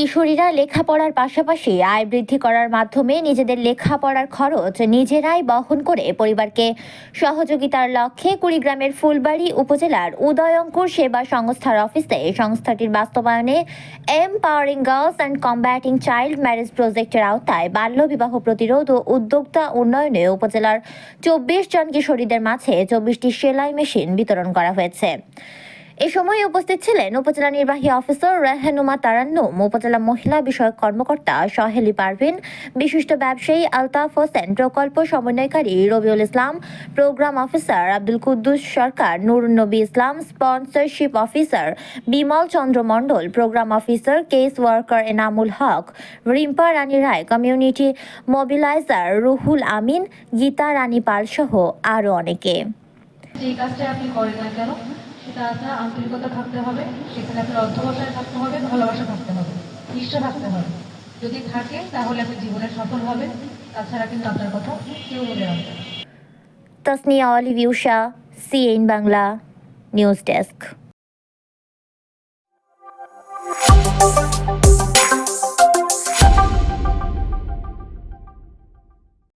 কিশোরীরা লেখাপড়ার পাশাপাশি আয় বৃদ্ধি করার মাধ্যমে নিজেদের লেখাপড়ার খরচ নিজেরাই বহন করে পরিবারকে। সহযোগিতার লক্ষ্যে কুড়িগ্রামের ফুলবাড়ী উপজেলার উদয়ঙ্কুর সেবা সংস্থার অফিসে সংস্থাটির বাস্তবায়নে empowering girls and combating child marriage প্রজেক্টের আওতায় বাল্যবিবাহ প্রতিরোধ ও উদ্যোক্তা উন্নয়নে উপজেলার চব্বিশ জন কিশোরীদের মাঝে চব্বিশটি সেলাই মেশিন বিতরণ করা হয়েছে। এ সময় উপস্থিত ছিলেন উপজেলা নির্বাহী অফিসার রেহানুমা তারান্নুম উপজেলা মহিলা বিষয়ক কর্মকর্তা সহেলি পারভিন, বিশিষ্ট ব্যবসায়ী আলতাফ হোসেন, প্রকল্প সমন্বয়কারী Rabiul Islam, program officer Abdul Kuddus Sarkar, Nur Nabi Islam, sponsorship officer Bimal Chandra Mondal, program officer case worker Enamul Haque, Rimpa Rani Roy, community mobilizer Ruhul Amin, Gita Rani Pal সহ আরও অনেকে। যে কাজটা আপনি করেন না কেন? সেটা আপনার আন্তরিকতা থাকতে হবে, সেখানে আপনার অধ্যবসায় থাকতে হবে, ভালোবাসা থাকতে হবে, নিষ্ঠা থাকতে হবে। যদি থাকে, তাহলে আপনি জীবনে সফল হবে। তাছাড়া কিন্তু আপনার কথা কেউ মনে রাখবে তসনিয়া তসনিয়া অলিভিউশা সিএন বাংলা, নিউজ ডেস্ক।